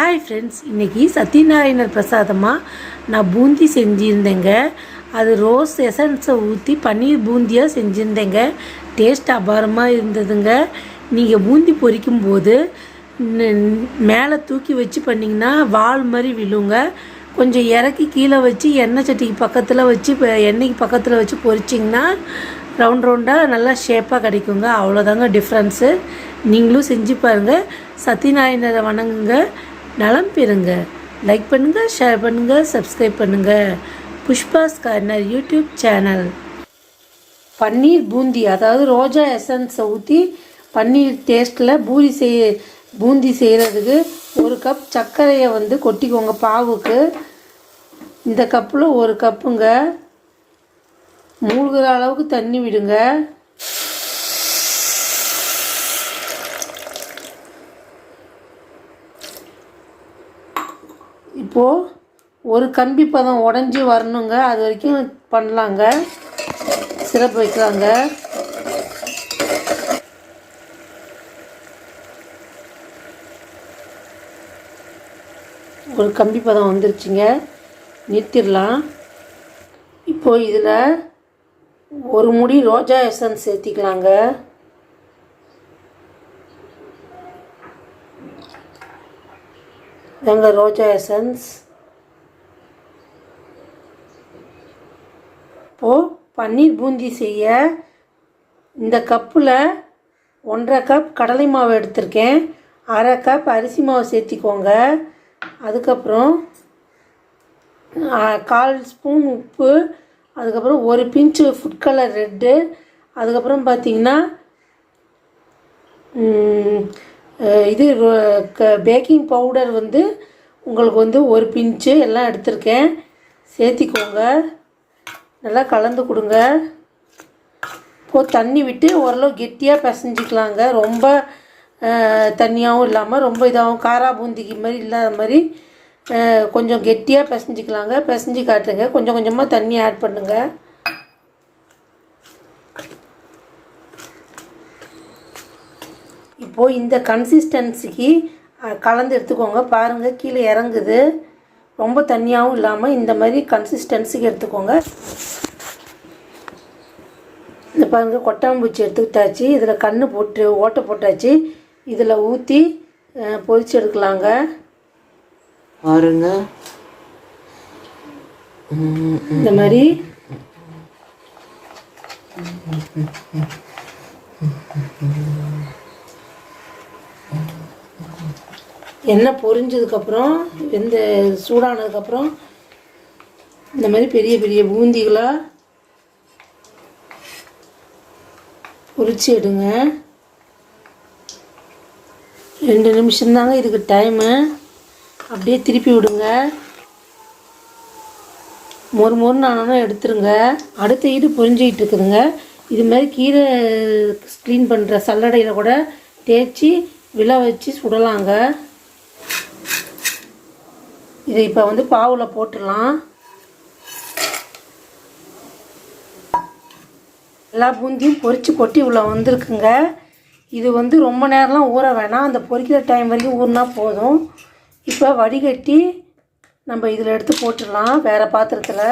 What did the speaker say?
Hi friends இன்றைக்கி சத்யநாராயணர் பிரசாதமாக நான் பூந்தி செஞ்சுருந்தேங்க. அது ரோஸ் எசன்ஸை ஊற்றி பன்னீர் பூந்தியாக செஞ்சுருந்தேங்க. டேஸ்ட் அபாரமாக இருந்ததுங்க. நீங்கள் பூந்தி பொரிக்கும் போது மேலே தூக்கி வச்சு பண்ணிங்கன்னா வால் மாதிரி விழுங்க. கொஞ்சம் இறக்கி கீழே வச்சு எண்ணெய் சட்டிக்கு பக்கத்தில் வச்சு எண்ணெய்க்கு பக்கத்தில் வச்சு பொரிச்சிங்கன்னா ரவுண்ட் ரவுண்டாக நல்லா ஷேப்பாக கிடைக்குங்க. அவ்வளோதாங்க டிஃப்ரென்ஸு நீங்களும் செஞ்சு பாருங்கள் சத்யநாராயணரை வணங்குங்க. நலம் பெறுங்க. லைக் பண்ணுங்கள் ஷேர் பண்ணுங்கள் சப்ஸ்கிரைப் பண்ணுங்கள் புஷ்பாஸ் கார்னர் யூடியூப் சேனல். பன்னீர் பூந்தி அதாவது ரோஜா எசன்ஸை ஊற்றி பன்னீர் டேஸ்ட்டில் பூரி செய்ய பூந்தி செய்கிறதுக்கு ஒரு கப் சர்க்கரையை வந்து கொட்டிக்கோங்க பாவுக்கு. இந்த கப்பில் ஒரு கப்புங்க மூழ்கிற அளவுக்கு தண்ணி விடுங்க. இப்போது ஒரு கம்பி பதம் உடஞ்சி வரணுங்க. அது வரைக்கும் பண்ணலாங்க. சிறப்பு வைக்கலாங்க. ஒரு கம்பி பதம் வந்துருச்சுங்க. நிறுத்திடலாம் இப்போது இதில் ஒரு முடி ரோஜா எசன்ஸ் சேர்த்திக்கலாங்க. இதாங்க ரோஜா எசன்ஸ் இப்போது பன்னீர் பூந்தி செய்ய இந்த கப்பில் ஒன்றரை கப் கடலை மாவு எடுத்திருக்கேன். அரை கப் அரிசி மாவு சேர்த்திக்கோங்க. அதுக்கப்புறம் கால் ஸ்பூன் உப்பு அதுக்கப்புறம் ஒரு பிஞ்சு ஃபுட் கலர் ரெட்டு அதுக்கப்புறம் பார்த்தீங்கன்னா இது அஹ், இது பேக்கிங் பவுடர் வந்து உங்களுக்கு வந்து ஒரு பிஞ்சு எல்லாம் எடுத்திருக்கேன். சேர்த்திக்கோங்க. நல்லா கலந்து கொடுங்க. இப்போது தண்ணி விட்டு ஓரளவு கெட்டியாக பிசைஞ்சிக்கலாங்க. ரொம்ப தண்ணியாகவும் இல்லாமல் ரொம்ப இதாகவும் காரா பூந்திக்கு மாதிரி இல்லாத மாதிரி கொஞ்சம் கெட்டியாக பிசைஞ்சிக்கலாங்க. பிசைஞ்சு காட்டுங்க. கொஞ்சம் கொஞ்சமாக தண்ணி ஆட் பண்ணுங்கள் இப்போது இந்த கன்சிஸ்டன்சிக்கு கலந்து எடுத்துக்கோங்க. பாருங்கள் கீழே இறங்குது. ரொம்ப தண்ணியாகவும் இல்லாமல் இந்த மாதிரி கன்சிஸ்டன்சிக்கு எடுத்துக்கோங்க. இந்த பாருங்க கொட்டாம்பூச்சி எடுத்துக்கிட்டாச்சு. இதில் கண்ணு போட்டு ஓட்டை போட்டாச்சு. இதில் ஊற்றி பொரிச்சு எடுக்கலாங்க. பாருங்க. இந்த மாதிரி. எண்ணெய் பொரிஞ்சதுக்கப்புறம் வெந்த சூடானதுக்கப்புறம் இந்த மாதிரி பெரிய பெரிய பூந்திகளாக பொரிச்சு எடுங்க. ரெண்டு நிமிஷம்தாங்க இதுக்கு டைமு அப்படியே திருப்பி விடுங்க. மொறு மொறுன்னு ஆனாலும் எடுத்துருங்க. அடுத்த ஈடு பொரிஞ்சிக்கிட்டு இருக்குதுங்க. இது மாதிரி கீரை க்ளீன் பண்ணுற சல்லடையில் கூட தேய்ச்சி விழ வச்சு சுடலாங்க. இதை இப்போ வந்து பாவில் போட்டுடலாம். எல்லா பூந்தியும் பொறிச்சு கொட்டி உள்ள வந்திருக்குங்க. இது வந்து ரொம்ப நேரம்லாம் ஊற வேணாம். அந்த பொரிக்கிற டைம் வரைக்கும் ஊறினா போதும். இப்போ வடிகட்டி நம்ம இதில் எடுத்து போட்டுடலாம் வேறு பாத்திரத்தில்.